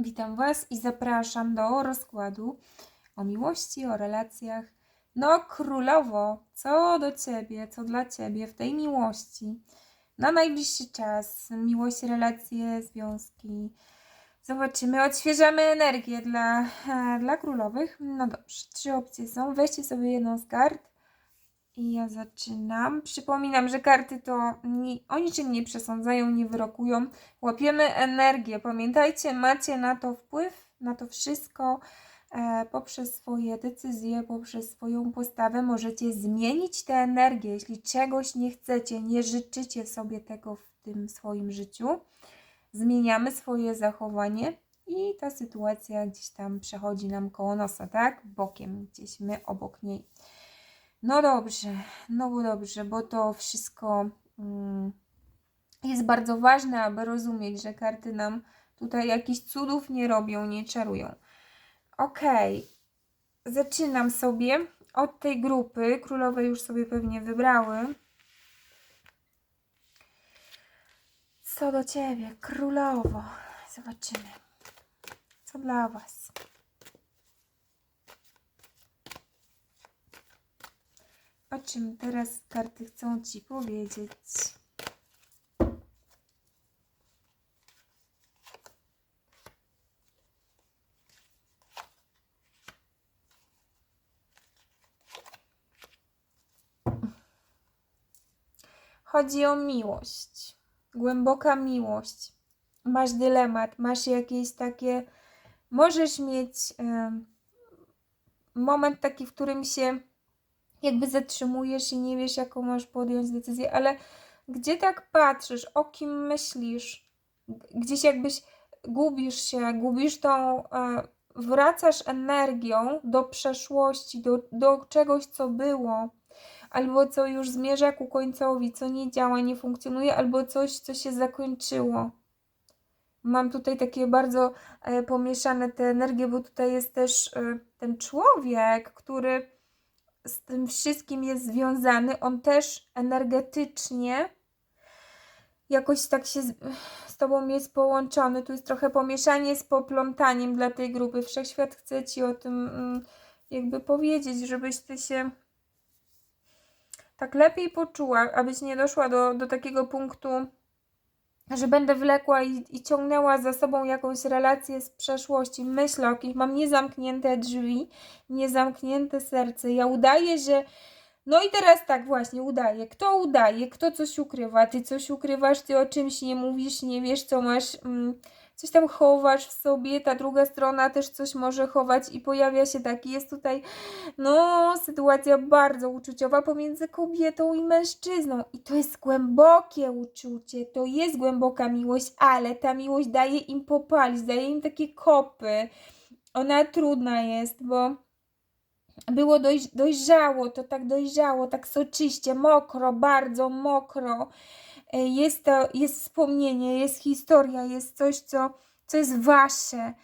Witam Was i zapraszam do rozkładu o miłości, o relacjach. No, królowo, co do Ciebie, co dla Ciebie w tej miłości? Na najbliższy czas, miłość, relacje, związki. Zobaczymy, odświeżamy energię dla, e, dla królowych. No dobrze, trzy opcje są. Weźcie sobie jedną z kart. I ja zaczynam. Przypominam, że karty to ni, o niczym nie przesądzają, nie wyrokują. Łapiemy energię. Pamiętajcie, macie na to wpływ, na to wszystko. E, poprzez swoje decyzje, poprzez swoją postawę możecie zmienić tę energię. Jeśli czegoś nie chcecie, nie życzycie sobie tego w tym swoim życiu, zmieniamy swoje zachowanie i ta sytuacja gdzieś tam przechodzi nam koło nosa, tak? Bokiem, gdzieś my obok niej. No dobrze, no dobrze, bo to wszystko mm, jest bardzo ważne, aby rozumieć, że karty nam tutaj jakichś cudów nie robią, nie czarują. Okej, zaczynam sobie od tej grupy. Królowe już sobie pewnie wybrały. Co do ciebie, królowo? Zobaczymy. Co dla was? O czym teraz karty chcą ci powiedzieć? Chodzi o miłość. Głęboka miłość. Masz dylemat, masz jakieś takie. Możesz mieć em, moment taki, w którym się jakby zatrzymujesz i nie wiesz, jaką masz podjąć decyzję, ale gdzie tak patrzysz, o kim myślisz, gdzieś jakbyś gubisz się, gubisz tą, e, wracasz energią do przeszłości, do, do czegoś, co było, albo co już zmierza ku końcowi, co nie działa, nie funkcjonuje, albo coś, co się zakończyło. Mam tutaj takie bardzo e, pomieszane te energie, bo tutaj jest też e, ten człowiek, który z tym wszystkim jest związany, on też energetycznie jakoś tak się z, z Tobą jest połączony. Tu jest trochę pomieszanie z poplątaniem dla tej grupy. Wszechświat chce Ci o tym mm, jakby powiedzieć, żebyś Ty się tak lepiej poczuła, abyś nie doszła do, do takiego punktu, że będę wlekła i, i ciągnęła za sobą jakąś relację z przeszłości. Myślę o kimś, mam niezamknięte drzwi, niezamknięte serce. Ja udaję, że. No i teraz tak właśnie udaje. Kto udaje, kto coś ukrywa? Ty coś ukrywasz, ty o czymś nie mówisz, nie wiesz, co masz. Mm, coś tam chowasz w sobie, ta druga strona też coś może chować i pojawia się taki, jest tutaj no, sytuacja bardzo uczuciowa pomiędzy kobietą i mężczyzną. I to jest głębokie uczucie, to jest głęboka miłość, ale ta miłość daje im popalić, daje im takie kopy. Ona trudna jest, bo było dojrz- dojrzało, to tak dojrzało, tak soczyście, mokro, bardzo mokro. E, Jest to, jest wspomnienie, jest historia, jest coś, co, co jest wasze.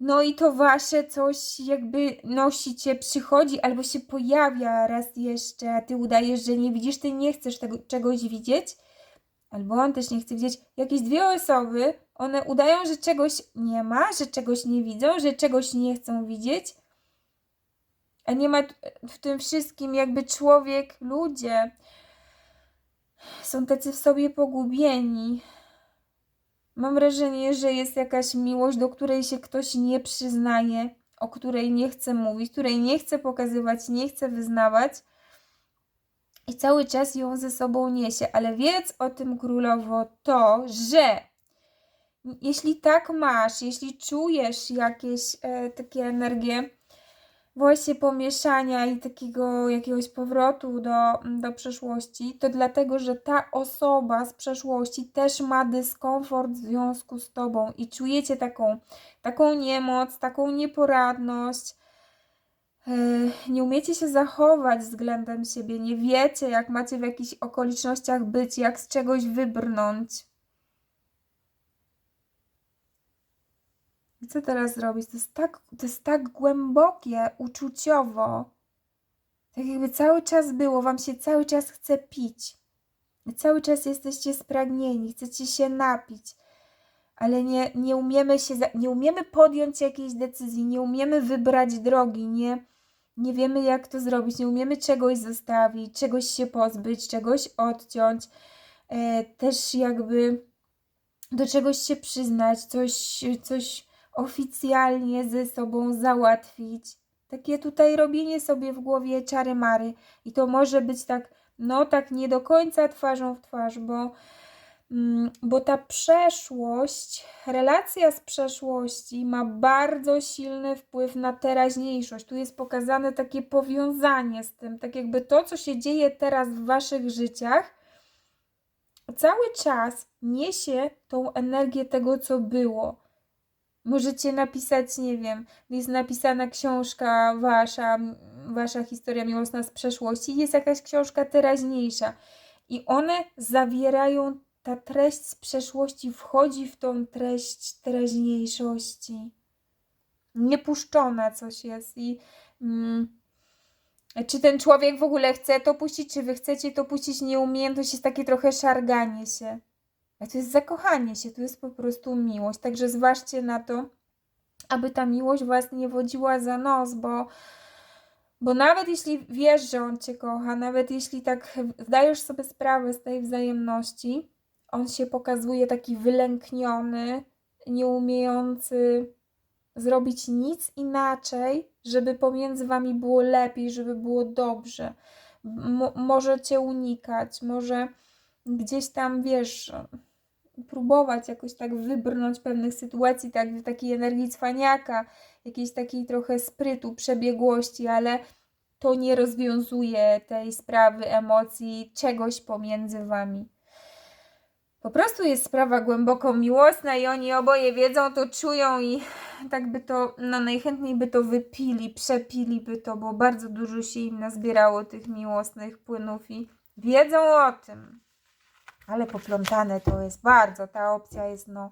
No i to wasze coś jakby nosicie, przychodzi albo się pojawia raz jeszcze, a ty udajesz, że nie widzisz, ty nie chcesz tego czegoś widzieć, albo on też nie chce widzieć. Jakieś dwie osoby, one udają, że czegoś nie ma, że czegoś nie widzą, że czegoś nie chcą widzieć, a nie ma w tym wszystkim jakby człowiek, ludzie są tacy w sobie pogubieni. Mam wrażenie, że jest jakaś miłość, do której się ktoś nie przyznaje, o której nie chce mówić, której nie chce pokazywać, nie chce wyznawać i cały czas ją ze sobą niesie. Ale wiedz o tym królowo to, że jeśli tak masz, jeśli czujesz jakieś e, takie energie, właśnie pomieszania i takiego jakiegoś powrotu do, do przeszłości, to dlatego, że ta osoba z przeszłości też ma dyskomfort w związku z tobą i czujecie taką, taką niemoc, taką nieporadność. Yy, Nie umiecie się zachować względem siebie, nie wiecie, jak macie w jakichś okolicznościach być, jak z czegoś wybrnąć. Co teraz zrobić? To jest tak, to jest tak głębokie, uczuciowo. Tak jakby cały czas było, wam się cały czas chce pić. Cały czas jesteście spragnieni, chcecie się napić. ale nie, nie umiemy się, nie umiemy podjąć jakiejś decyzji, nie umiemy wybrać drogi, nie, nie wiemy jak to zrobić, nie umiemy czegoś zostawić, czegoś się pozbyć, czegoś odciąć, e, też jakby do czegoś się przyznać, coś, coś oficjalnie ze sobą załatwić. Takie tutaj robienie sobie w głowie czary mary i to może być tak, no tak nie do końca twarzą w twarz, bo Mm, bo ta przeszłość, relacja z przeszłości ma bardzo silny wpływ na teraźniejszość. Tu jest pokazane takie powiązanie z tym, tak jakby to, co się dzieje teraz w waszych życiach, cały czas niesie tą energię tego, co było. Możecie napisać, nie wiem, jest napisana książka wasza, wasza historia miłosna z przeszłości, jest jakaś książka teraźniejsza i one zawierają ta treść z przeszłości wchodzi w tą treść teraźniejszości. Niepuszczona coś jest i mm, czy ten człowiek w ogóle chce to puścić, czy wy chcecie to puścić, nieumiejętność jest takie trochę szarganie się. A to jest zakochanie się, to jest po prostu miłość. Także zważcie na to, aby ta miłość was nie wodziła za nos, bo bo nawet jeśli wiesz, że on cię kocha, nawet jeśli tak zdajesz sobie sprawę z tej wzajemności, on się pokazuje taki wylękniony, nieumiejący zrobić nic inaczej, żeby pomiędzy wami było lepiej, żeby było dobrze. Mo- może cię unikać, może gdzieś tam wiesz, próbować jakoś tak wybrnąć pewnych sytuacji, tak w takiej energii cwaniaka, jakiejś takiej trochę sprytu, przebiegłości, ale to nie rozwiązuje tej sprawy, emocji, czegoś pomiędzy wami. Po prostu jest sprawa głęboko miłosna i oni oboje wiedzą, to czują i tak by to, no najchętniej by to wypili, przepili by to, bo bardzo dużo się im nazbierało tych miłosnych płynów i wiedzą o tym. Ale poplątane to jest bardzo, ta opcja jest no,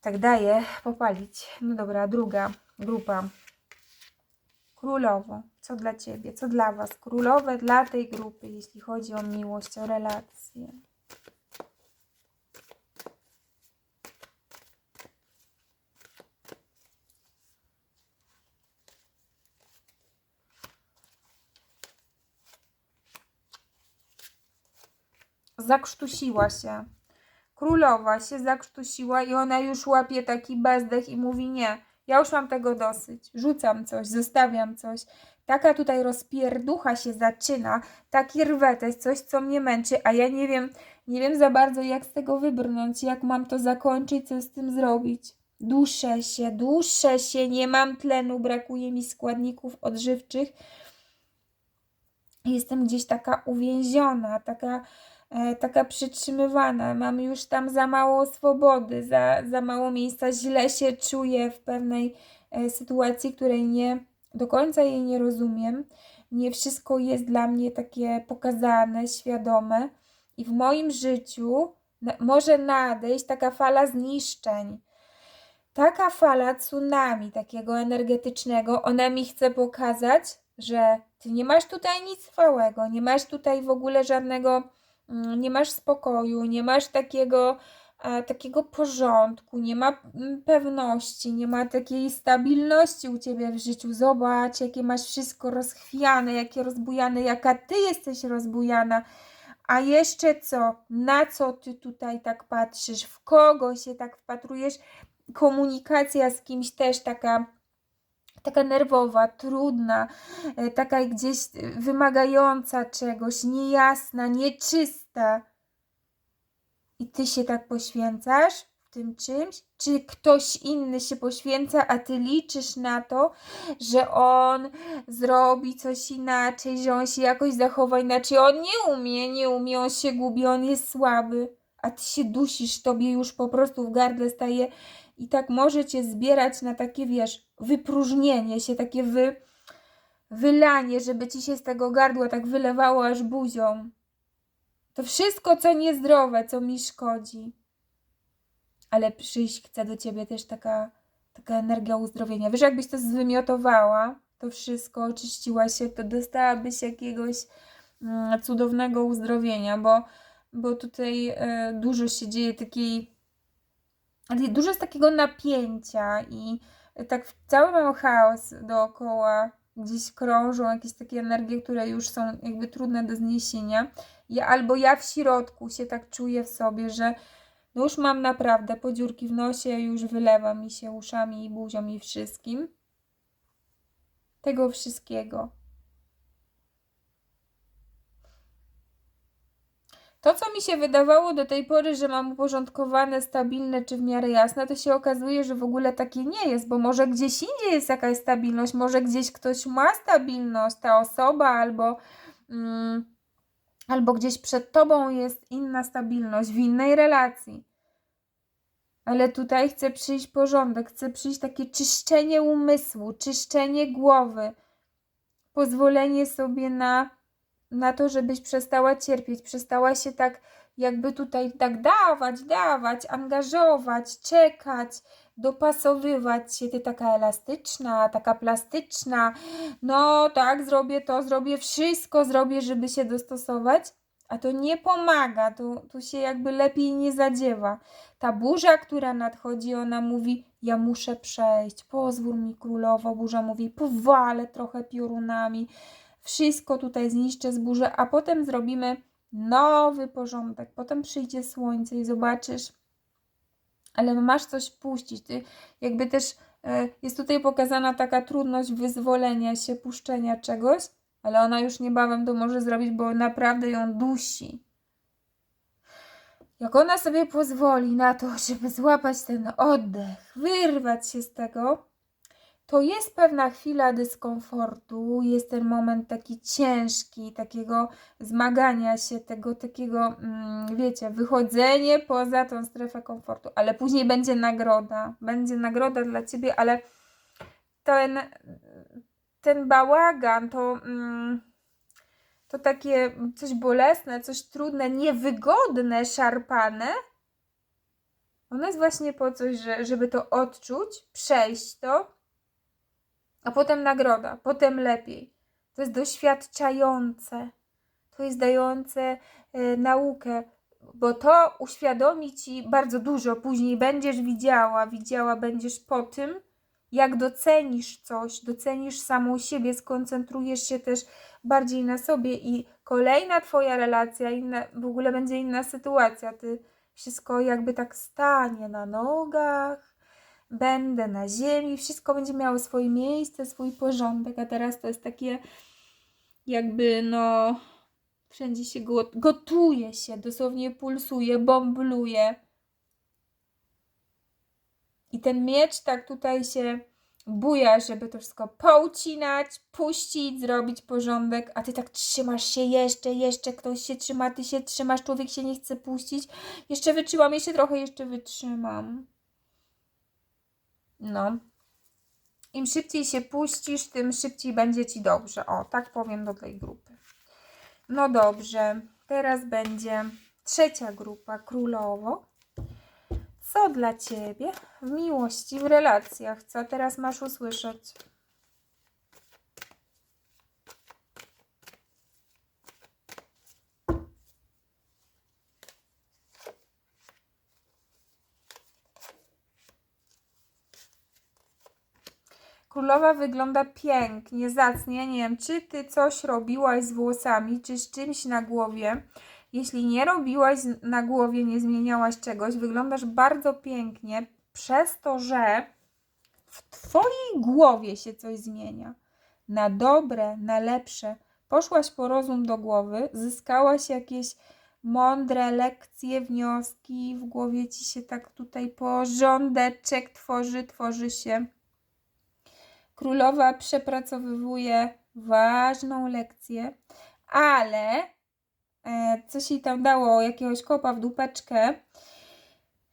tak daje popalić. No dobra, druga grupa. Królowo, co dla Ciebie, co dla Was? Królowe dla tej grupy, jeśli chodzi o miłość, o relacje. Zakrztusiła się. Królowa się zakrztusiła i ona już łapie taki bezdech i mówi nie, ja już mam tego dosyć, rzucam coś, zostawiam coś. Taka tutaj rozpierducha się zaczyna, taki rwetes, coś co mnie męczy, a ja nie wiem, nie wiem za bardzo jak z tego wybrnąć, jak mam to zakończyć, co z tym zrobić. Duszę się, duszę się, nie mam tlenu, brakuje mi składników odżywczych. Jestem gdzieś taka uwięziona, taka taka przytrzymywana, mam już tam za mało swobody, za, za mało miejsca, źle się czuję w pewnej e, sytuacji, której nie do końca jej nie rozumiem. Nie wszystko jest dla mnie takie pokazane, świadome i w moim życiu może nadejść taka fala zniszczeń. Taka fala tsunami, takiego energetycznego, ona mi chce pokazać, że ty nie masz tutaj nic trwałego, nie masz tutaj w ogóle żadnego nie masz spokoju, nie masz takiego, e, takiego porządku, nie ma mm, pewności, nie ma takiej stabilności u ciebie w życiu. Zobacz, jakie masz wszystko rozchwiane, jakie rozbujane, jaka ty jesteś rozbujana. A jeszcze co? Na co ty tutaj tak patrzysz? W kogo się tak wpatrujesz? Komunikacja z kimś też taka taka nerwowa, trudna, e, taka gdzieś wymagająca czegoś, niejasna, nieczysta. I ty się tak poświęcasz w tym czymś? Czy ktoś inny się poświęca, a ty liczysz na to, że on zrobi coś inaczej, że on się jakoś zachowa inaczej? On nie umie, nie umie, on się gubi, on jest słaby, a ty się dusisz, tobie już po prostu w gardle staje i tak może cię zbierać na takie, wiesz, wypróżnienie się, takie wy, wylanie, żeby ci się z tego gardła tak wylewało aż buzią. To wszystko, co niezdrowe, co mi szkodzi. Ale przyjść chce do ciebie też taka, taka energia uzdrowienia. Wiesz, jakbyś to zwymiotowała, to wszystko, oczyściła się, to dostałabyś jakiegoś mm, cudownego uzdrowienia, bo, bo tutaj y, dużo się dzieje takiej dużo jest takiego napięcia i tak cały mam chaos dookoła, gdzieś krążą jakieś takie energie, które już są jakby trudne do zniesienia. Ja, albo ja w środku się tak czuję w sobie, że no już mam naprawdę podziurki w nosie, już wylewa mi się uszami i buzią i wszystkim. Tego wszystkiego. To, co mi się wydawało do tej pory, że mam uporządkowane, stabilne czy w miarę jasne, to się okazuje, że w ogóle takie nie jest, bo może gdzieś indziej jest jakaś stabilność, może gdzieś ktoś ma stabilność, ta osoba, albo, mm, albo gdzieś przed tobą jest inna stabilność w innej relacji. Ale tutaj chce przyjść porządek, chce przyjść takie czyszczenie umysłu, czyszczenie głowy, pozwolenie sobie na na to, żebyś przestała cierpieć, przestała się tak jakby tutaj tak dawać, dawać, angażować, czekać, dopasowywać się. Ty taka elastyczna, taka plastyczna. No tak, zrobię to, zrobię wszystko, zrobię, żeby się dostosować. A to nie pomaga, tu się jakby lepiej nie zadziewa. Ta burza, która nadchodzi, ona mówi: Ja muszę przejść, pozwól mi królowo. Burza mówi: Powalę trochę piorunami wszystko tutaj zniszczę, zburzę, a potem zrobimy nowy porządek. Potem przyjdzie słońce i zobaczysz, ale masz coś puścić. Ty jakby też e, jest tutaj pokazana taka trudność wyzwolenia się, puszczenia czegoś, ale ona już niebawem to może zrobić, bo naprawdę ją dusi. Jak ona sobie pozwoli na to, żeby złapać ten oddech, wyrwać się z tego, to jest pewna chwila dyskomfortu, jest ten moment taki ciężki, takiego zmagania się, tego takiego, mm, wiecie, wychodzenie poza tą strefę komfortu, ale później będzie nagroda, będzie nagroda dla ciebie, ale ten, ten bałagan, to, mm, to takie coś bolesne, coś trudne, niewygodne, szarpane, ono jest właśnie po coś, że, żeby to odczuć, przejść to, a potem nagroda, potem lepiej. To jest doświadczające, to jest dające e, naukę, bo to uświadomi ci bardzo dużo. Później będziesz widziała, widziała będziesz po tym, jak docenisz coś, docenisz samą siebie, skoncentrujesz się też bardziej na sobie i kolejna Twoja relacja, inna, w ogóle będzie inna sytuacja. Ty wszystko jakby tak stanie na nogach, będę na ziemi, wszystko będzie miało swoje miejsce, swój porządek, a teraz to jest takie jakby no wszędzie się gotuje się, dosłownie pulsuje, bombluje. I ten miecz tak tutaj się buja, żeby to wszystko poucinać, puścić, zrobić porządek, a ty tak trzymasz się jeszcze, jeszcze ktoś się trzyma, ty się trzymasz, człowiek się nie chce puścić. Jeszcze wytrzymam, jeszcze trochę jeszcze wytrzymam. No. Im szybciej się puścisz, tym szybciej będzie Ci dobrze. O, tak powiem do tej grupy. No dobrze, teraz będzie trzecia grupa, królowo. Co dla Ciebie w miłości, w relacjach? Co teraz masz usłyszeć? Królowa wygląda pięknie, zacnie. Nie wiem, czy ty coś robiłaś z włosami, czy z czymś na głowie. Jeśli nie robiłaś na głowie, nie zmieniałaś czegoś, wyglądasz bardzo pięknie, przez to, że w twojej głowie się coś zmienia. Na dobre, na lepsze. Poszłaś po rozum do głowy, zyskałaś jakieś mądre lekcje, wnioski, w głowie ci się tak tutaj porządeczek tworzy, tworzy się Królowa przepracowywuje ważną lekcję, ale e, coś jej tam dało, jakiegoś kopa w dupeczkę.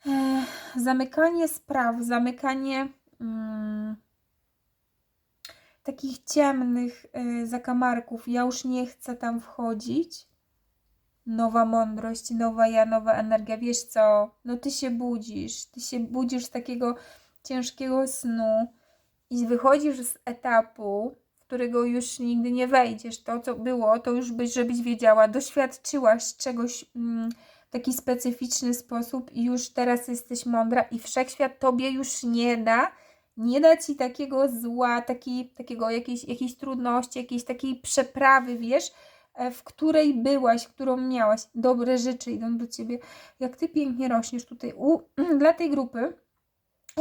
E, zamykanie spraw, zamykanie mm, takich ciemnych e, zakamarków. Ja już nie chcę tam wchodzić. Nowa mądrość, nowa ja, nowa energia. Wiesz co? No ty się budzisz. Ty się budzisz z takiego ciężkiego snu i wychodzisz z etapu, w którego już nigdy nie wejdziesz, to co było, to już byś, żebyś wiedziała, doświadczyłaś czegoś mm, taki specyficzny sposób i już teraz jesteś mądra i wszechświat tobie już nie da, nie da ci takiego zła, takiej, takiego jakiejś, jakiejś trudności, jakiejś takiej przeprawy, wiesz, e, w której byłaś, którą miałaś. Dobre rzeczy idą do ciebie. Jak ty pięknie rośniesz tutaj. U, dla tej grupy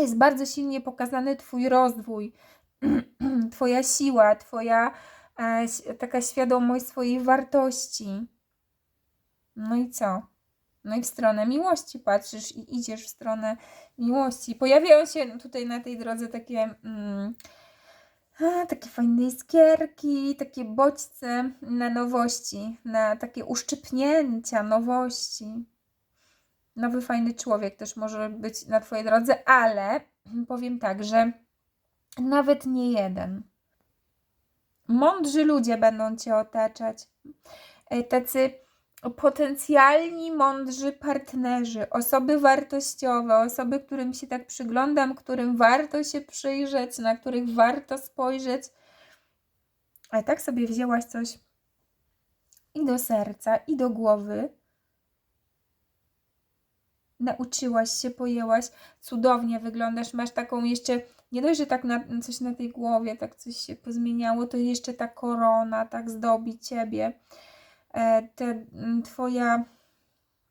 jest bardzo silnie pokazany twój rozwój, twoja siła, twoja e, taka świadomość swojej wartości. No i co? No i w stronę miłości patrzysz i idziesz w stronę miłości. Pojawiają się tutaj na tej drodze takie, mm, takie fajne iskierki, takie bodźce na nowości, na takie uszczypnięcia nowości. Nowy fajny człowiek też może być na Twojej drodze, ale powiem tak, że nawet nie jeden. Mądrzy ludzie będą Cię otaczać. E, Tacy potencjalni mądrzy partnerzy, osoby wartościowe, osoby, którym się tak przyglądam, którym warto się przyjrzeć, na których warto spojrzeć. Ale tak sobie wzięłaś coś i do serca, i do głowy. Nauczyłaś się, pojęłaś, cudownie wyglądasz, masz taką jeszcze, nie dość, że tak na, coś na tej głowie, tak coś się pozmieniało, to jeszcze ta korona tak zdobi ciebie e, te, m, twoja,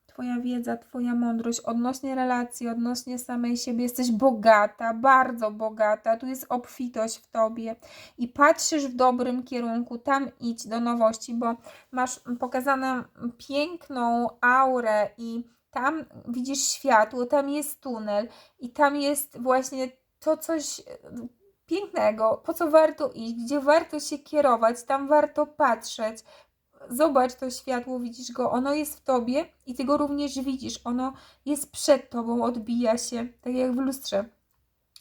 twoja wiedza, twoja mądrość odnośnie relacji, odnośnie samej siebie. Jesteś bogata, bardzo bogata. Tu jest obfitość w tobie i patrzysz w dobrym kierunku. Tam idź do nowości, bo masz pokazaną piękną aurę i tam widzisz światło, tam jest tunel i tam jest właśnie to coś e, pięknego, po co warto iść, gdzie warto się kierować, tam warto patrzeć, zobacz to światło, widzisz go, ono jest w tobie i ty go również widzisz, ono jest przed tobą, odbija się, tak jak w lustrze.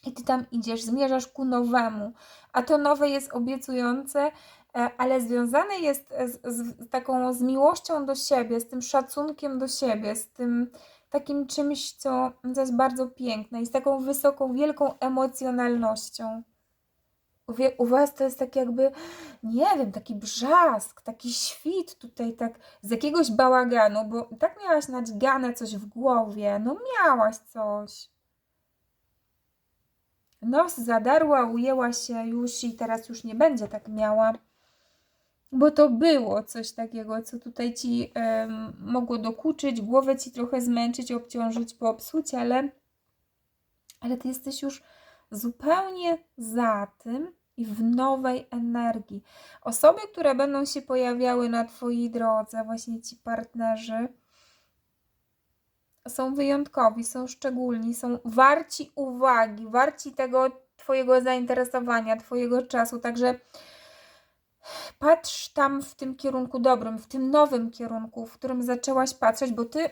I ty tam idziesz, zmierzasz ku nowemu, a to nowe jest obiecujące, ale związane jest z, z taką, z miłością do siebie, z tym szacunkiem do siebie, z tym takim czymś, co, jest bardzo piękne i z taką wysoką, wielką emocjonalnością. U, u Was to jest tak jakby, nie wiem, taki brzask, taki świt tutaj, tak z jakiegoś bałaganu, bo tak miałaś nadźgane coś w głowie, no miałaś coś. Nos zadarła, ujęła się już i teraz już nie będzie tak miała, bo to było coś takiego, co tutaj Ci mogło dokuczyć, głowę Ci trochę zmęczyć, obciążyć, popsuć, ale, ale Ty jesteś już zupełnie za tym i w nowej energii. Osoby, które będą się pojawiały na Twojej drodze, właśnie ci partnerzy, są wyjątkowi, są szczególni, są warci uwagi, warci tego Twojego zainteresowania, Twojego czasu. Także patrz tam w tym kierunku dobrym, w tym nowym kierunku, w którym zaczęłaś patrzeć, bo Ty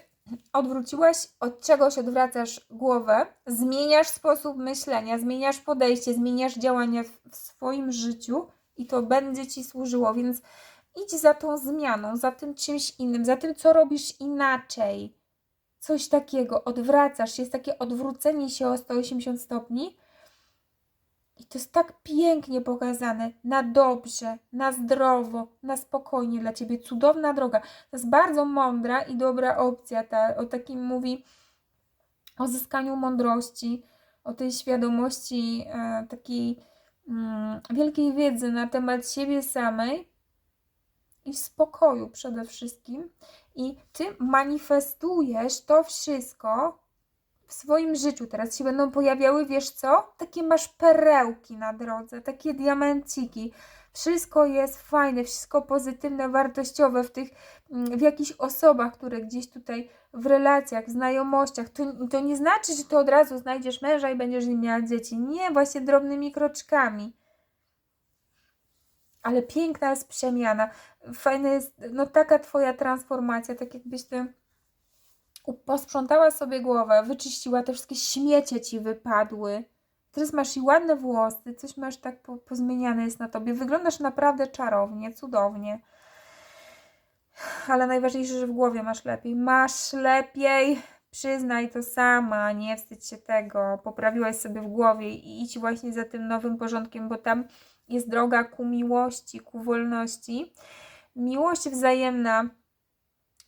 odwróciłaś, od czegoś odwracasz głowę, zmieniasz sposób myślenia, zmieniasz podejście, zmieniasz działania w, swoim życiu i to będzie Ci służyło, więc idź za tą zmianą, za tym czymś innym, za tym, co robisz inaczej. Coś takiego, odwracasz jest takie odwrócenie się o 180 stopni i to jest tak pięknie pokazane, na dobrze, na zdrowo, na spokojnie dla Ciebie, cudowna droga. To jest bardzo mądra i dobra opcja, ta, o takim mówi, o zyskaniu mądrości, o tej świadomości, e, takiej mm, wielkiej wiedzy na temat siebie samej i spokoju przede wszystkim. I Ty manifestujesz to wszystko w swoim życiu. Teraz się będą pojawiały, wiesz co? Takie masz perełki na drodze, takie diamenciki. Wszystko jest fajne, wszystko pozytywne, wartościowe w tych, mm, w jakichś osobach, które gdzieś tutaj w relacjach, w znajomościach. To, to nie znaczy, że to od razu znajdziesz męża i będziesz nim miała dzieci. Nie, właśnie drobnymi kroczkami. Ale piękna jest przemiana. Fajna jest, no taka twoja transformacja, tak jakbyś ty posprzątała sobie głowę, wyczyściła, te wszystkie śmiecie ci wypadły. Teraz masz i ładne włosy, coś masz tak po, pozmieniane jest na tobie. Wyglądasz naprawdę czarownie, cudownie. Ale najważniejsze, że w głowie masz lepiej. Masz lepiej, przyznaj to sama, nie wstydź się tego. Poprawiłaś sobie w głowie i idź właśnie za tym nowym porządkiem, bo tam jest droga ku miłości, ku wolności. Miłość wzajemna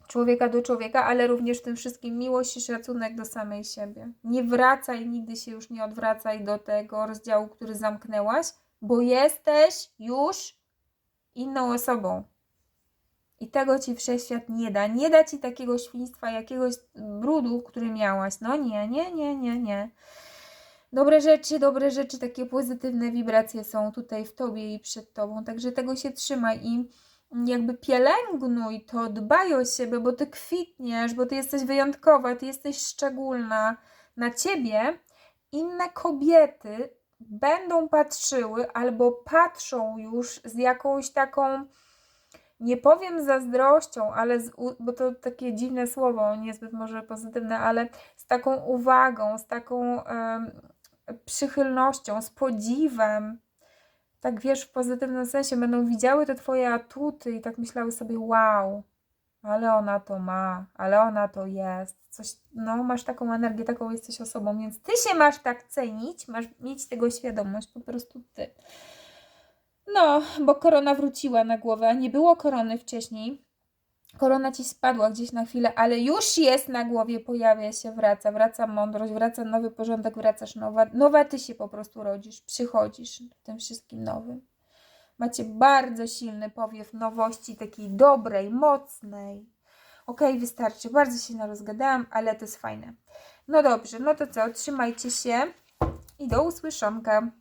człowieka do człowieka, ale również w tym wszystkim miłość i szacunek do samej siebie. Nie wracaj, nigdy się już nie odwracaj do tego rozdziału, który zamknęłaś, bo jesteś już inną osobą. I tego ci wszechświat nie da. Nie da ci takiego świństwa, jakiegoś brudu, który miałaś. No nie, nie, nie, nie, nie. Dobre rzeczy, dobre rzeczy, takie pozytywne wibracje są tutaj w tobie i przed tobą. Także tego się trzymaj i jakby pielęgnuj to, dbaj o siebie, bo ty kwitniesz, bo ty jesteś wyjątkowa, ty jesteś szczególna. Na ciebie inne kobiety będą patrzyły albo patrzą już z jakąś taką, nie powiem zazdrością, ale z, bo to takie dziwne słowo, niezbyt może pozytywne, ale z taką uwagą, z taką em, przychylnością, z podziwem. Tak wiesz, w pozytywnym sensie będą widziały te twoje atuty i tak myślały sobie, wow, ale ona to ma, ale ona to jest. Coś, no, masz taką energię, taką jesteś osobą, więc ty się masz tak cenić, masz mieć tego świadomość, po prostu ty. No, bo korona wróciła na głowę. Nie było korony wcześniej. Korona ci spadła gdzieś na chwilę, ale już jest na głowie, pojawia się, wraca, wraca mądrość, wraca nowy porządek, wracasz nowa. Nowa ty się po prostu rodzisz, przychodzisz w tym wszystkim nowym. Macie bardzo silny powiew nowości, takiej dobrej, mocnej. Okej, wystarczy. Bardzo się narozgadałam, ale to jest fajne. No dobrze, no to co? Trzymajcie się i do usłyszonka.